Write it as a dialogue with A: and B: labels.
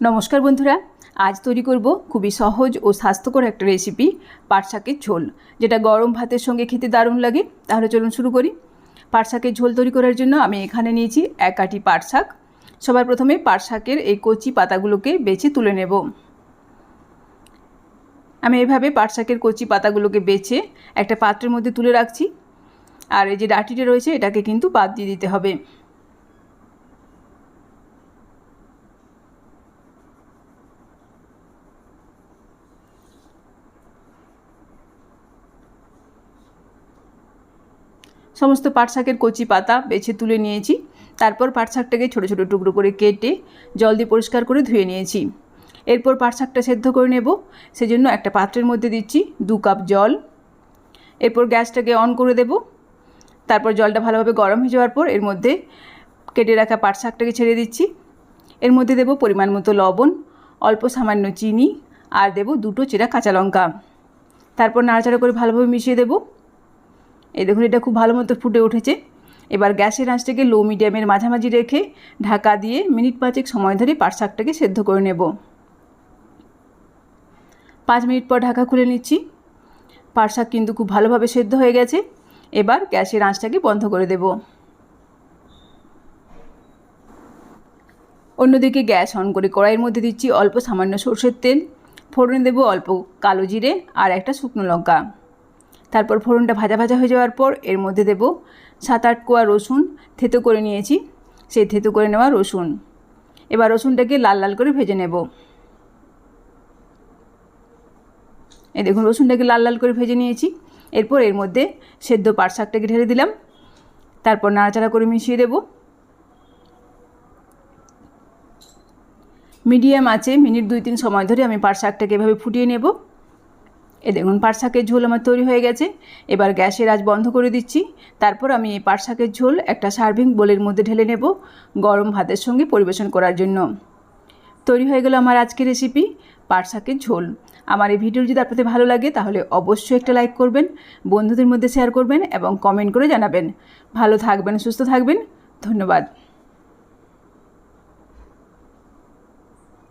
A: নমস্কার বন্ধুরা, আজ তৈরি করব খুবই সহজ ও স্বাস্থ্যকর একটা রেসিপি পাট শাকের ঝোল, যেটা গরম ভাতের সঙ্গে খেতে দারুণ লাগে। তাহলে চলুন শুরু করি। পাট শাকের ঝোল তৈরি করার জন্য আমি এখানে নিয়েছি এক আটি পাট শাক সবার প্রথমে পাট শাকের এই কচি পাতাগুলোকে বেছে তুলে নেব। আমি এভাবে পাট শাকের কচি পাতাগুলোকে বেছে একটা পাত্রের মধ্যে তুলে রাখছি। আর এই যে ডাটিটা রয়েছে, এটাকে কিন্তু বাদ দিয়ে দিতে হবে। সমস্ত পাট শাকের কচি পাতা বেছে তুলে নিয়েছি। তারপর পাট শাকটাকে ছোটো ছোটো টুকরো করে কেটে জল দিয়ে পরিষ্কার করে ধুয়ে নিয়েছি। এরপর পাট শাকটা সেদ্ধ করে নেব। সেজন্য একটা পাত্রের মধ্যে দিচ্ছি দু কাপ জল। এরপর গ্যাসটাকে অন করে দেব। তারপর জলটা ভালোভাবে গরম হয়ে যাওয়ার পর এর মধ্যে কেটে রাখা পাট শাকটাকে ছেড়ে দিচ্ছি। এর মধ্যে দেব পরিমাণ মতো লবণ, অল্প সামান্য চিনি, আর দেব দুটো চেরা কাঁচা লঙ্কা। তারপর নাড়াচাড়া করে ভালোভাবে মিশিয়ে দেবো। এই দেখুন, এটা খুব ভালো মতো ফুটে উঠেছে। এবার গ্যাসের আঁচটাকে লো মিডিয়ামের মাঝামাঝি রেখে ঢাকা দিয়ে মিনিট পাঁচেক সময় ধরে পাট শাকটাকে সেদ্ধ করে নেব। পাঁচ মিনিট পর ঢাকা খুলে নিচ্ছি। পাট শাক কিন্তু খুব ভালোভাবে সেদ্ধ হয়ে গেছে। এবার গ্যাসের আঁচটাকে বন্ধ করে দেব। অন্যদিকে গ্যাস অন করে কড়াইয়ের মধ্যে দিচ্ছি অল্প সামান্য সর্ষের তেল। ফোড়নে দেবো অল্প কালো জিরে আর একটা শুকনো লঙ্কা। তারপর ফোড়নটা ভাজা ভাজা হয়ে যাওয়ার পর এর মধ্যে দেব সাত আট কোয়া রসুন, থেতো করে নিয়েছি, সেই থেতো করে নেওয়া রসুন। এবার রসুনটাকে লাল লাল করে ভেজে নেব। এই দেখুন, রসুনটাকে লাল লাল করে ভেজে নিয়েছি। এরপর এর মধ্যে সেদ্ধ পাট শাকটাকে ঢেলে দিলাম। তারপর নাড়াচাড়া করে মিশিয়ে দেব। মিডিয়াম আছে, মিনিট দুই তিন সময় ধরে আমি পাট শাকটাকে এভাবে ফুটিয়ে নেব। এ দেখুন পাট শাকের ঝোল আমার তৈরি হয়ে গেছে। এবার গ্যাসের আজ বন্ধ করে দিচ্ছি। তারপর আমি এই পাট শাকের ঝোল একটা সার্ভিং বোলের মধ্যে ঢেলে নেব গরম ভাতের সঙ্গে পরিবেশন করার জন্য। তৈরি হয়ে গেল আমার আজকের রেসিপি পাট শাকের ঝোল। আমার এই ভিডিও যদি আপনাদের ভালো লাগে, তাহলে অবশ্যই একটা লাইক করবেন, বন্ধুদের মধ্যে শেয়ার করবেন এবং কমেন্ট করে জানাবেন। ভালো থাকবেন, সুস্থ থাকবেন। ধন্যবাদ।